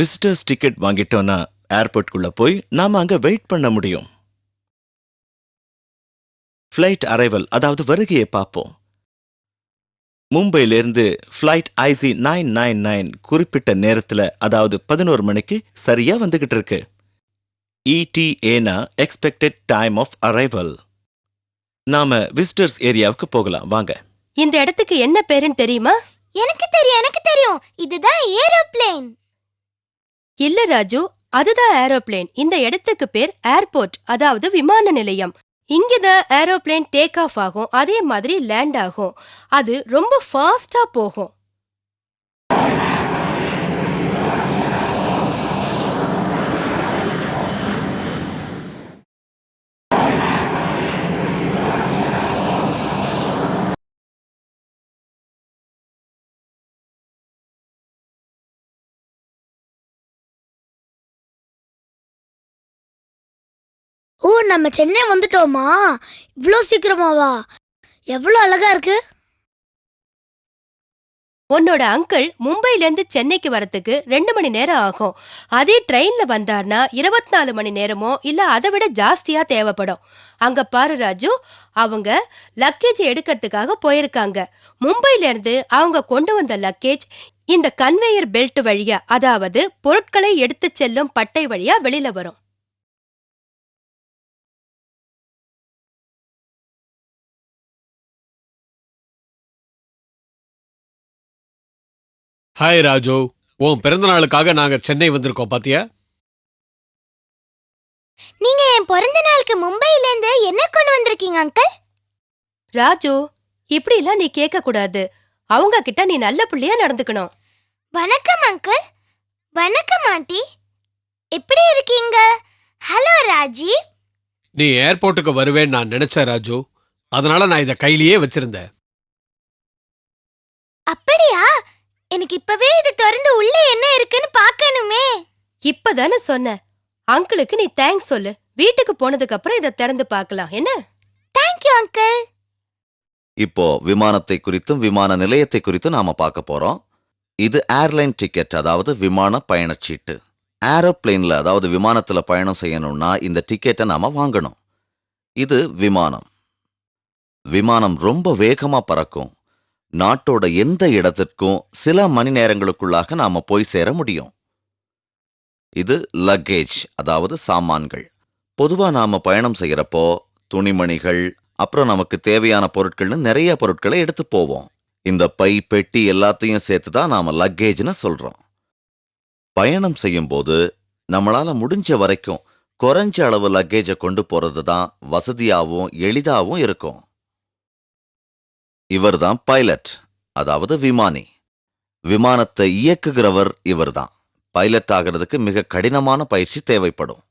Visitors ticket வாங்கிட்டோம்னா ஏர்போர்ட்குள்ள போய் நாம அங்க வெயிட் பண்ண முடியும். ஃப்ளைட் அரைவல் அதாவது வருகையை பார்ப்போம். மும்பையிலிருந்து flight IC nine nine nine குறிப்பிட்ட நேரத்துல அதாவது பதினோரு மணிக்கு சரியா வந்துகிட்டு இருக்கு. இடிஏனா எக்ஸ்பெக்டட் டைம் ஆஃப் அரைவல் நாம விசிட்டர்ஸ் ஏரியாவுக்கு போகலாம் வாங்க. இந்த இடத்துக்கு என்ன பேருன்னு தெரியுமா? எனக்கு தெரியும் எனக்கு தெரியும். இதுதான் ஏரோப்ளேன். இல்ல ராஜு. அதுதான் ஏரோப்ளேன். இந்த இடத்துக்கு பேர் ஏர்போர்ட் அதாவது விமான நிலையம். இங்கதான் ஏரோப்ளேன் டேக் ஆஃப் ஆகும். அதே மாதிரி லேண்ட் ஆகும். அது ரொம்ப ஃபாஸ்டா போகும். ஓ நம்ம சென்னை வந்துட்டோமா? இவ்வளோ சீக்கிரமாவா? எவ்வளோ அழகா இருக்கு. உன்னோட அங்கிள் மும்பைலேருந்து சென்னைக்கு வரத்துக்கு ரெண்டு மணி நேரம் ஆகும். அதே ட்ரெயினில் வந்தார்னா இருபத்தி நாலு மணி நேரமோ இல்லை அதை விட ஜாஸ்தியாக தேவைப்படும். அங்கே பாரு ராஜு அவங்க லக்கேஜ் எடுக்கிறதுக்காக போயிருக்காங்க. மும்பையிலேருந்து அவங்க கொண்டு வந்த லக்கேஜ் இந்த கன்வேயர் பெல்ட் வழியா அதாவது பொருட்களை எடுத்துச் செல்லும் பட்டை வழியா வெளியில வரும். ஹாய் ராஜு உன் பிறந்த நாளுக்காக நாங்க சென்னை வந்திருக்கோம் பாத்தியா? நீங்க என் பிறந்த நாளுக்கு மும்பையில இருந்து என்ன கொண்டு வந்திருக்கீங்க அங்கிள் ராஜு இப்படி எல்லாம் நீ கேட்க கூடாது. அவங்க கிட்ட நீ நல்ல புள்ளையா நடந்துக்கணும். வணக்கம் அங்கிள் வணக்கம் ஆண்டி எப்படி இருக்கீங்க? ஹலோ ராஜீவ் நீ ஏர்போர்ட்டுக்கு வருவேன்னு நான் நினைச்சேன் ராஜு. அதனால நான் இதை கையிலேயே வச்சிருந்தேன். அப்படியா? எனக்கு இப்பவே இது திறந்து உள்ள என்ன இருக்குன்னு பார்க்கணுமே. இப்பதானே சொன்ன. அங்கிளுக்கு நீ தேங்க்ஸ் சொல்லு. வீட்டுக்கு போனதுக்கு அப்புறம் இதை திறந்து பார்க்கலாம். என்ன? தேங்க்யூ அங்கிள் இப்போ விமானத்தை குறித்தும் விமான நிலையத்தை குறித்தும் நாம பார்க்க போறோம். இது ஏர்லைன் டிக்கெட் அதாவது விமான பயணச்சீட்டு ஏரோப்ளேன்ல அதாவது விமானத்துல பயணம் செய்யணும்னா இந்த டிக்கெட்டை நாம வாங்கணும். இது விமானம். விமானம் ரொம்ப வேகமா பறக்கும். நாட்டோட எந்த இடத்திற்கும் சில மணி நேரங்களுக்குள்ளாக நாம போய் சேர முடியும். இது லக்கேஜ் அதாவது சாமான்கள். பொதுவா நாம பயணம் செய்யறப்போ துணிமணிகள் அப்புறம் நமக்கு தேவையான பொருட்கள்னு நிறைய பொருட்களை எடுத்து போவோம். இந்த பை பெட்டி எல்லாத்தையும் சேர்த்து தான் நாம லக்கேஜ்னு சொல்றோம். பயணம் செய்யும்போது நம்மளால முடிஞ்ச வரைக்கும் குறைஞ்ச அளவு லக்கேஜை கொண்டு போறது தான் வசதியாகவும் எளிதாகவும் இருக்கும். இவர்தான் பைலட் அதாவது விமானி. விமானத்தை இயக்குகிறவர் இவர்தான். பைலட் ஆகிறதுக்கு மிக கடினமான பயிற்சி தேவைப்படும்.